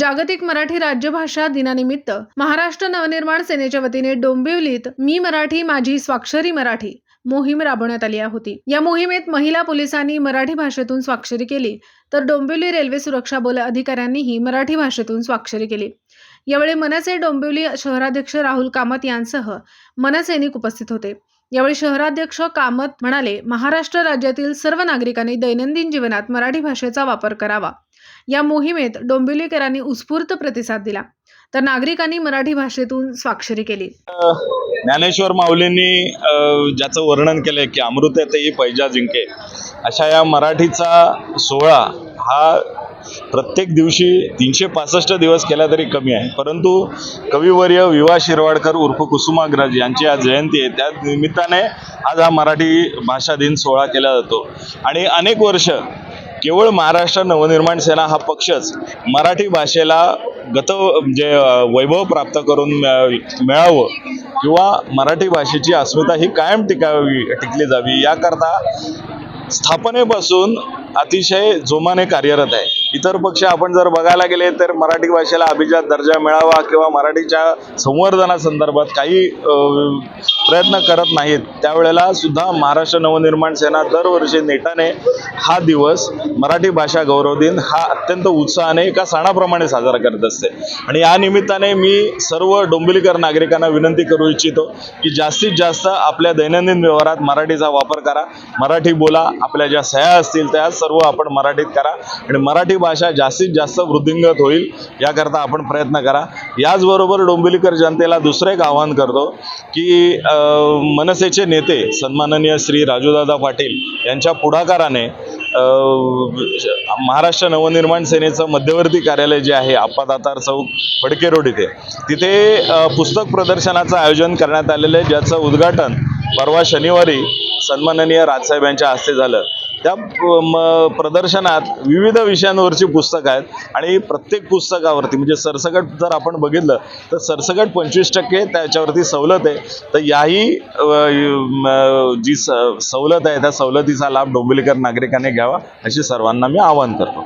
जागतिक मराठी राज्यभाषा दिनानिमित्त महाराष्ट्र नवनिर्माण सेनेच्या वतीने डोंबिवलीत मी मराठी माझी स्वाक्षरी मराठी मोहीम राबवण्यात आली होती. या मोहिमेत महिला पोलिसांनी मराठी भाषेतून स्वाक्षरी केली तर डोंबिवली रेल्वे सुरक्षा बल अधिकाऱ्यांनीही मराठी भाषेतून स्वाक्षरी केली. यावेळी मनसे डोंबिवली शहराध्यक्ष राहुल कामत यांसह मनसैनिक उपस्थित होते. यावेळी शहराध्यक्ष कामत म्हणाले महाराष्ट्र राज्यातील सर्व नागरिकांनी दैनंदिन जीवनात मराठी भाषेचा वापर करावा. या मोहिमेत डोंबिवलीकरांनी उत्स्फूर्त प्रतिसाद दिला. तर नागरिकांनी मराठी भाषेतून स्वाक्षरी केली. ज्ञानेश्वर माऊलींनी ज्याचं वर्णन केलंय की अमृतेतही पैजा जिंके अशा या मराठीचा सोहळा हा प्रत्येक दिवशी तीनशे पासष्ट दिवस केला तरी कमी आहे. परंतु कविवर्य विवा शिरवाडकर उर्फ कुसुमाग्रज यांची आज जयंती आहे. त्या निमित्ताने आज हा मराठी भाषा दिन सोहळा केला जातो. आणि अनेक वर्ष केवळ महाराष्ट्र नवनिर्माण सेना हा पक्षच मराठी भाषेला गत म्हणजे वैभव प्राप्त करून मिळावं किंवा मराठी भाषेची अस्मिता ही कायम टिकावी टिकली जावी याकरता स्थापनेपासून अतिशय जोमाने कार्यरत आहे. इतर पक्ष आपण जर बघायला गेले तर मराठी भाषेला अभिजात दर्जा मिळावा किंवा मराठीच्या संवर्धनासंदर्भात काही प्रयत्न करत नाहीत. त्यावेळेला सुद्धा महाराष्ट्र नवनिर्माण सेना दरवर्षी नेटाने हा दिवस मराठी भाषा गौरव दिन हा अत्यंत उत्साहाने एका सणाप्रमाणे साजरा करत असते. आणि या निमित्ताने मी सर्व डोंबिवलीकर नागरिकांना विनंती करू इच्छितो की जास्तीत जास्त आपल्या दैनंदिन व्यवहारात मराठीचा वापर करा. मराठी बोला आपल्या ज्या सह्या असतील त्या सर्व आपण मराठीत करा. आणि मराठी भाषा जास्तीत जास्त वृद्धिंगत होईल याकरता आपण प्रयत्न करा. याचबरोबर डोंबिवलीकर जनतेला दुसरं एक आवाहन करतो की मनसेचे नेते सन्माननीय श्री राजूदादा पाटील यांच्या पुढाकाराने महाराष्ट्र नवनिर्माण सेनेचं मध्यवर्ती कार्यालय जे आहे आप्पादातार चौक फडके रोड इथे तिथे पुस्तक प्रदर्शनाचं आयोजन करण्यात आलेलं आहे ज्याचं उद्घाटन परवा शनिवारी सन्माननीय राजसाहेब यांच्या हस्ते झालं. त्या म- प्रदर्शनात विविध विषयांवरची पुस्तकं आहेत आणि प्रत्येक पुस्तकावरती म्हणजे सरसकट जर आपण बघितलं तर सरसकट पंचवीस टक्के त्याच्यावरती सवलत आहे. तर याही म, जी स- सवलत आहे त्या सवलतीचा लाभ डोंबिवलीकर नागरिकांनी घ्यावा अशी सर्वांना मी आवाहन करतो.